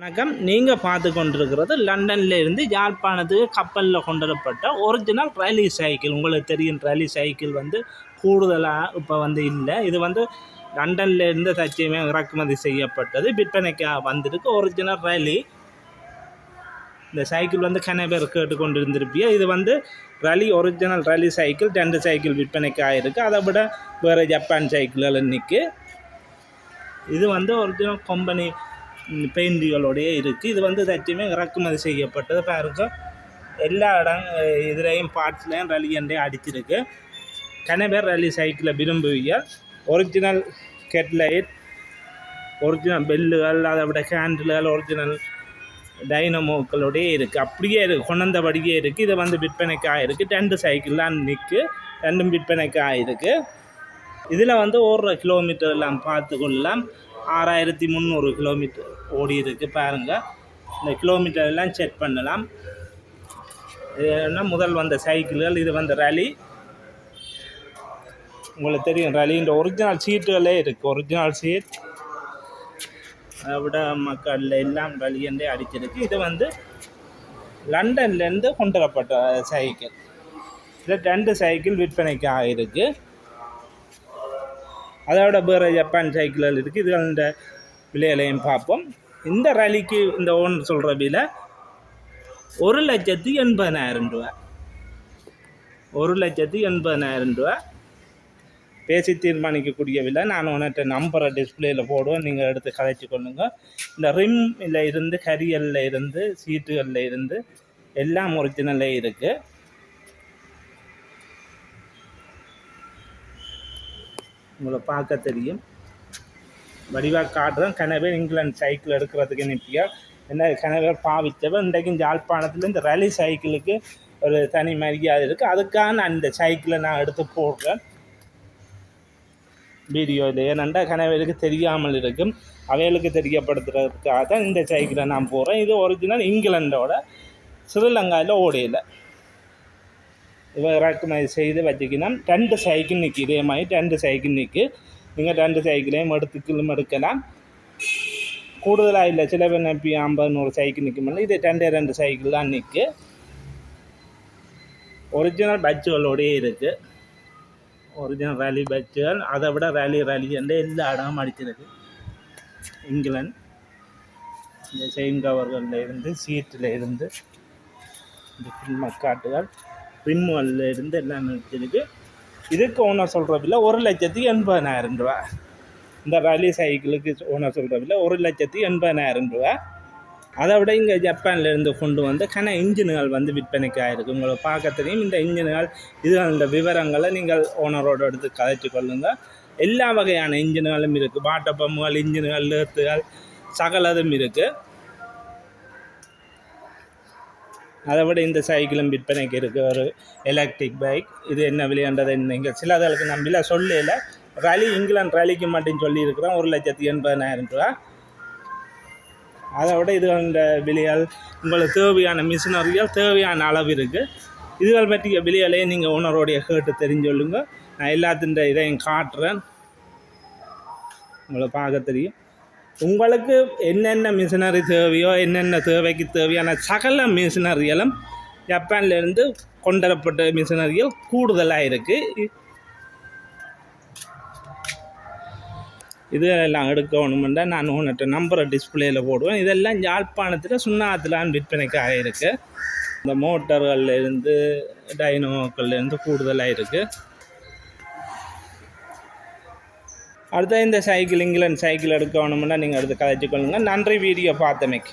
வணக்கம். நீங்கள் பார்த்து கொண்டிருக்கிறது லண்டனில் இருந்து யாழ்ப்பாணத்துக்கு கப்பலில் கொண்டு வரப்பட்ட ஒரிஜினல் ரேலி சைக்கிள். உங்களுக்கு தெரியும் ரேலி சைக்கிள் வந்து கூடுதலாக இப்போ வந்து இல்லை. இது வந்து லண்டனில் இருந்து தச்சமே இறக்குமதி செய்யப்பட்டது. விற்பனைக்காக வந்திருக்கு ஒரிஜினல் ரேலி இந்த சைக்கிள் வந்து கன பேர் கேட்டுக்கொண்டு இருந்திருப்பியா இது வந்து ரலி ஒரிஜினல் ரலி சைக்கிள் ரெண்டு சைக்கிள் விற்பனைக்காக இருக்குது அதை விட வேறு ஜப்பான் சைக்கிள்கள் இன்றைக்கி இது வந்து ஒரிஜினல் கம்பெனி பெயிண்டிகளோடையே இருக்குது இது வந்து சத்தியமே இறக்குமதி செய்யப்பட்டது. பாருங்க. எல்லா இடம் இதுலேயும் பார்ட்ஸ்லேயும் ரலி என்றே அடிச்சிருக்கு. கன பேர் ரலி சைக்கிளை விரும்புவீங்க. ஒரிஜினல் கெட்லைட் ஒரிஜினல் பெல்லுகள் அதை விட ஹேண்டில்கள் ஒரிஜினல் டைனமோக்களோடையே இருக்குது அப்படியே இருக்குது கொண்டபடியே இருக்குது இது வந்து விற்பனைக்காக இருக்குது ரெண்டு சைக்கிள் தான் நிற்கு ரெண்டும் விற்பனைக்காக இருக்குது இதில் வந்து ஓடுற கிலோமீட்டர் எல்லாம் பார்த்து கொள்ளலாம் ஆறாயிரத்தி முந்நூறு கிலோமீட்டர் ஓடியதுக்கு பாருங்கள் இந்த கிலோமீட்டர் எல்லாம் செக் பண்ணலாம். இது என்ன முதல் வந்த சைக்கிள்கள் இது வந்த ரலி உங்களுக்கு தெரியும் ரலின்ற ஒரிஜினல் சீட்டுகளே இருக்குது ஒரிஜினல் சீட் அதை விட மக்கள் எல்லாம் ரலியன்றே அடிச்சிருக்கு. இது வந்து லண்டன்லேருந்து கொண்டு வரப்பட்ட சைக்கிள் இதில் ரெண்டு சைக்கிள் விற்பனைக்கு ஆகிருக்கு அதோட வேறு ஜப்பான் சைக்கிள்கள் இருக்குது இது விலையிலையும் விலைகளையும் பார்ப்போம். இந்த ரலிக்கு இந்த ஓனர் சொல்கிற விலை ஒரு லட்சத்து எண்பதாயிரம் ரூபா. ஒரு லட்சத்து எண்பதாயிரம் ரூபா. பேசி தீர்மானிக்கக்கூடிய விலை. நான் உனட்ட நம்பரை டிஸ்பிளேயில் போடுவேன். நீங்கள் எடுத்து கதைச்சி கொள்ளுங்க. இந்த ரிம்மில் இருந்து கரியலில் இருந்து சீட்டுகளில் இருந்து எல்லாம் ஒரிஜினலே இருக்குது உங்களை பார்க்க தெரியும். வடிவாக காட்டுறோம் கனவே இங்கிலாந்து சைக்கிள் எடுக்கிறதுக்கு நிற்பியா என்ன கனவே பாவித்தவன் இன்றைக்கும் யாழ்ப்பாணத்தில் இந்த ரலி சைக்கிளுக்கு ஒரு தனி மரியாதை இருக்குது அதுக்காக நான் இந்த சைக்கிளை நான் எடுத்து போடுறேன். வீடியோவில் ஏனெண்டா கனவேலுக்கு தெரியாமல் இருக்கும். அவைகளுக்கு தெரியப்படுத்துறதுக்காக தான் இந்த சைக்கிளை நான் போடுறேன். இது ஒரிஜினல் இங்கிலாண்டோட ஸ்ரீலங்காவில் ஓடையில். இறக்குமதி செய்து வச்சுக்கணும் ரெண்டு சைக்கிள் நிற்கி இதே மாதிரி ரெண்டு சைக்கிள் நிற்கி நீங்கள் ரெண்டு சைக்கிளையும் எடுத்துக்கிலும் எடுக்கலாம் கூடுதலாக இல்லை சில பேர் நம்பி ஐம்பது நூறு சைக்கிள் நிற்குமில்ல இது ரெண்டே ரெண்டு சைக்கிள் தான் நிற்கு ஒரிஜினல் பட்ஜுகளோடயே இருக்குது ஒரிஜினல் ரேலி பட்ஜுகள் அதை விட ரேலி ரேலி என்று எல்லா இடமும் அடிச்சிருக்கு இங்கிலாந்து இந்த செயின் கவர்களில் இருந்து சீட்டில் இருந்து இந்த ஃபில்ம் மக்காட்டுகள் இருந்து எல்லாம் நிறுத்திருக்கு இதுக்கு ஓனர் சொல்கிற விலை ஒரு லட்சத்தி எண்பதாயிரம் ரூபா. இந்த ரலி சைக்கிளுக்கு ஓனர் சொல்கிற விலை ஒரு லட்சத்தி எண்பதாயிரம் ரூபா. அதை விட இங்கே ஜப்பான்லேருந்து கொண்டு வந்து கன இன்ஜின்கள் வந்து விற்பனைக்கு ஆயிருக்கு. உங்களை பார்க்க தெரியும் இந்த இன்ஜின்கள் இது அந்த விவரங்களை நீங்கள் ஓனரோட எடுத்து கதைச்சு கொள்ளுங்கள் எல்லா வகையான இன்ஜின்களும் இருக்குது வாட்டர் பம்புகள் இன்ஜின்கள் லேத்துகள் சகலதும் இருக்குது அதை விட இந்த சைக்கிளும் விற்பனைக்கு இருக்குது ஒரு எலக்ட்ரிக் பைக் இது என்ன விளையாண்டது நீங்கள் சிலதளுக்கு நான் விலை சொல்லல. ரலி இங்கிலாந்து ரலிக்கு மட்டும் சொல்லியிருக்கிறேன் ஒரு லட்சத்தி எண்பதாயிரம் ரூபா. அதை விட இது இந்த விலையால் உங்களுக்கு தேவையான மிஷினரிகள் தேவையான அளவு இருக்குது இதுகள் பற்றிய விலையாலே நீங்கள் ஓனரோடைய கேட்டு தெரிஞ்சொல்லுங்க. நான் எல்லாத்தின் இதையும் காட்டுறேன். உங்களை பார்க்க தெரியும். உங்களுக்கு என்னென்ன மிஷினரி தேவையோ என்னென்ன தேவைக்கு தேவையான சகல மிஷினரிகளும் ஜப்பான்லேருந்து கொண்டுவரப்பட்ட மிஷினரிகள் கூடுதலாக இருக்குது இதெல்லாம் எடுக்கணுமெண்டா நான் உன்னிட்ட நம்பரை டிஸ்பிளேயில் போடுவேன். இதெல்லாம் யாழ்ப்பாணத்தில் சுண்ணாத்திலான் விற்பனைக்கு ஆகிருக்கு இந்த மோட்டர்கள்லேருந்து டைனோக்கள்லேருந்து கூடுதலாக இருக்குது அடுத்த இந்த சைக்கிள் இங்கிலாந்து சைக்கிள் எடுக்கணும்னா நீங்கள் அடுத்து கதைச்சு கொள்ளுங்கள் நன்றி வீடியோ பார்த்தமைக்கு.